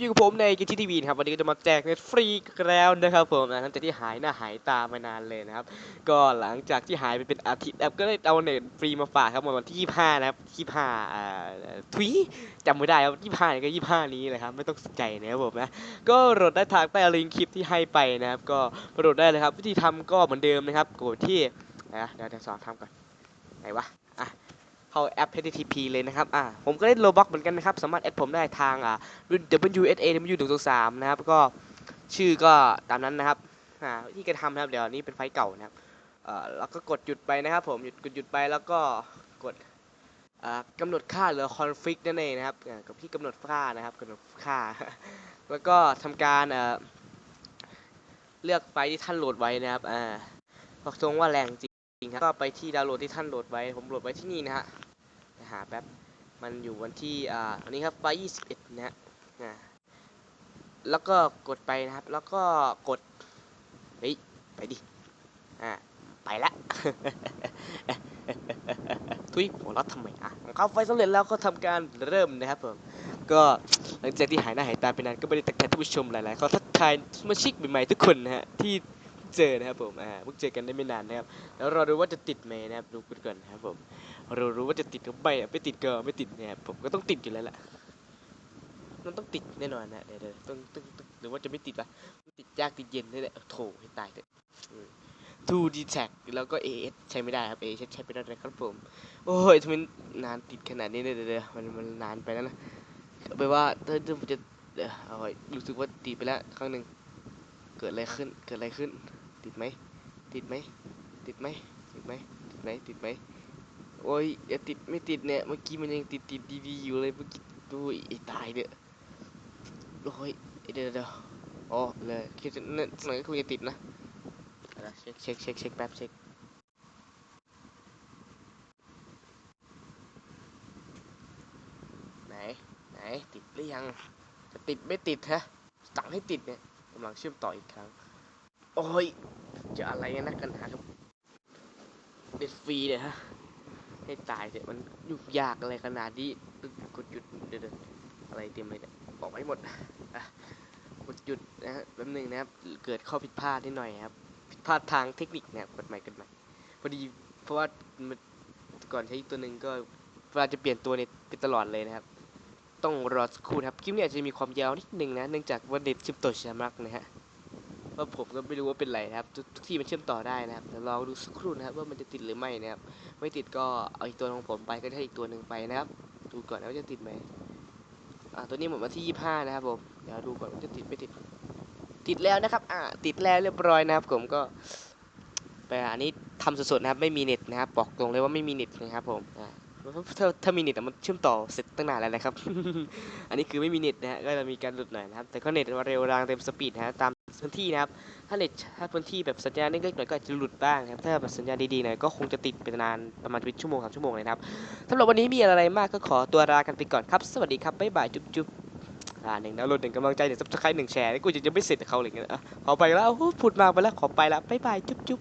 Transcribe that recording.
อยู่กับผมในกิจทีวีนครับวันนี้ก็จะมาแจกเน็ตฟรีอีกแล้วนะครับผมนะหลังจากที่หายหน้าหายตามานานเลยนะครับ ก็หลังจากที่หายไปเป็นอาทิตย์แอปก็ได้เอาเน็ตฟรีมาฝากครับวันที่ 25 นะครับ 25อ่าทวีจำไม่ได้ครับ25นี่ยก็ 25 นี้เลยครับไม่ต้องสนใจนะครับผมนะก็โหลดได้ทางใต้ลิงก์คลิปที่ให้ไปนะครับ ก็โหลดได้เลยครับ วิธีทำก็เหมือนเดิมนะครับกดที่นะเดี๋ยวจะสอนทำก่อนไหนวะ เข้าแอป HTTP เลยนะครับ อะผมก็เล่นโลบ็อกเหมือนกันนะครับ สามารถแอดผมได้ทางอ่า WSA W 1 2 3นะครับ ก็ชื่อก็ตามนั้นนะครับ อ่าวิธีการทำนะครับ เดี๋ยวนี้เป็นไฟล์เก่านะครับ เอ่อ แล้วก็กดหยุดไปนะครับ ผม หยุดกดหยุดไปแล้วก็กดอ่ากำหนดค่าหรือ config นั่นเองนะครับอ่ากับที่กำหนดค่านะครับกำหนดค่า แล้วก็ทำการเอ่อเลือกไฟล์ที่ท่านโหลดไว้นะครับอ่าบอกตรงว่าแรงจริง ๆครับก็ไปที่ดาวน์โหลดที่ท่านโหลดไว้ผมโหลดไว้ที่นี่นะฮะไปหาแป๊บมันอยู่วันที่อ่าอันนี้ครับไฟยี่สิบเอ็ดนะฮะอ่าแล้วก็กดไปนะครับ แล้วก็กดเฮ้ยไปดิอ่าไปละทุยหัวเราะทำไมอะเข้าไฟสำเร็จแล้วก็ทำการเริ่มนะครับผมก็หลังจากที่หายหน้าหายตาไปนานก็ไม่ได้ทักทายท่านผู้ชมหลายๆเขาทักทายสมาชิกใหม่ๆทุกคนนะฮะที่ เจอนะครับผมอ่าเพิ่งเจอกันได้ไม่นานนะครับแล้วเราดูว่าจะติดไหมนะครับดูกันก่อนนะครับผมเรารู้ว่าจะติดก็ไม่ไม่ติดก็ไม่ติดเนี่ยผมก็ต้องติดอยู่แล้วแหละมันต้องติดแน่นอนนะเดี๋ยวเดี๋ยวต้องต้องต้องหรือว่าจะไม่ติดวะติดยากติดเย็นนี่แหละโถให้ตายเถอะทูดีแท็กแล้วก็ AS ใช้ไม่ได้ครับ AS ใช้ไม่ได้เลยครับผม โอ้ยทำไมนานติดขนาดนี้เนี่ยเดี๋ยวเดี๋ยวมันมันนานไปแล้วนะเอาไปนว่าถ้าผมจะเดี๋ยวเอาไว้รู้สึกว่าติดไปแล้วครั้งหนึ่งเกิดอะไรขึ้นเกิดอะไรขึ้น ติดไหมติดไหมติดไหมติดไหมติดไหมติดไหมโอ้ยอย่าติดไม่ติดเนี่ยเมื่อกี้มันยังติดติดดีๆอยู่เลยเมื่อกี้ดูไอ้ตายเนี่ยโอ้ยเดี๋ยวเดี๋ยวอ๋อเลยคิดนั่นหน่อยก็คงจะติดนะเดี๋ยวเช็คเช็คเช็คเช็คแป๊บเช็คไหนไหนติดหรือยังจะติดไม่ติดฮะสั่งให้ติดเนี่ยกำลังเชื่อมต่ออีกครั้งโอ้ย จะอะไรกันนักกันหาครับเด็ดฟรีเนี่ยฮะ ให้ตายเถอะมันยุ่งยากอะไรขนาดนี้กดหยุดเดี๋ยวๆอะไรเต็มเลยเนี่ยบอกไม่หมดอะกดหยุดนะฮะแป๊บหนึงนะครับ เกิดข้อผิดพลาดนิดหน่อยครับ ผิดพลาดทางเทคนิคนะครับกดใหม่กดใหม่พอดีเพราะว่ามันก่อนใช้ตัวหนึ่งก็เวลาจะเปลี่ยนตัวเนี่ยเป็นตลอดเลยนะครับ ต้องรอสักครู่ครับคลิปเนี้อาจจะมีความยาวนิดนึงนะเนื่องจากว่าเน็ตเชื่อมต่อช้ามากนะฮะ ว่าผมก็ไม่รู้ว่าเป็นไรนะครับทุกทุกที่มันเชื่อมต่อได้นะครับเดี๋ยวลองดูสักครู่นะครับว่ามันจะติดหรือไม่นะครับ ไม่ติดก็เอาอีกตัวของผมไปก็ได้อีกตัวหนึ่งไปนะครับดูก่อนนะว่าจะติดไหมอ่าตัวนี้หมดวันที่ 25 นะครับผมเดี๋ยวดูก่อนว่าจะติดไม่ติด ติดแล้วนะครับ อ่าติดแล้วเรียบร้อยนะครับ ผมก็ไปอันนี้ทำสดๆนะครับ ไม่มีเน็ตนะครับ บอกตรงเลยว่าไม่มีเน็ตนะครับผมอ่า ถ้าถ้ามีเน็ตมันเชื่อมต่อเสร็จตั้งนานแล้วนะครับ อันนี้คือไม่มีเน็ตนะฮะก็จะมีการหลุดหน่อยนะครับ แต่ก็เน็ตมาเร็วรางเต็มสปีดนะฮะตามพื้นที่นะครับ ถ้าเน็ตถ้าพื้นที่แบบสัญญาณเล็กๆหน่อยก็อาจจะหลุดบ้างนะครับ ถ้าแบบสัญญาณดีๆหน่อยก็คงจะติดเป็นนานประมาณเป็นชั่วโมงสามชั่วโมงเลยนะครับสำหรับวันนี้มีอะไรมากก็ขอตัวลากันไปก่อนครับ สวัสดีครับ บ๊ายบาย จุ๊บจุ๊บอ่าหนึ่งดาวโหลดหนึ่งกำลังใจหนึ่งซับสไครต์หนึ่งแชร์กูจะจะไม่เสร็จกับเขาเลยเงี้ยอะขอไปแล้วพูดมากไปแล้วขอไปแล้วบ๊ายบายจุ๊บจุ๊บ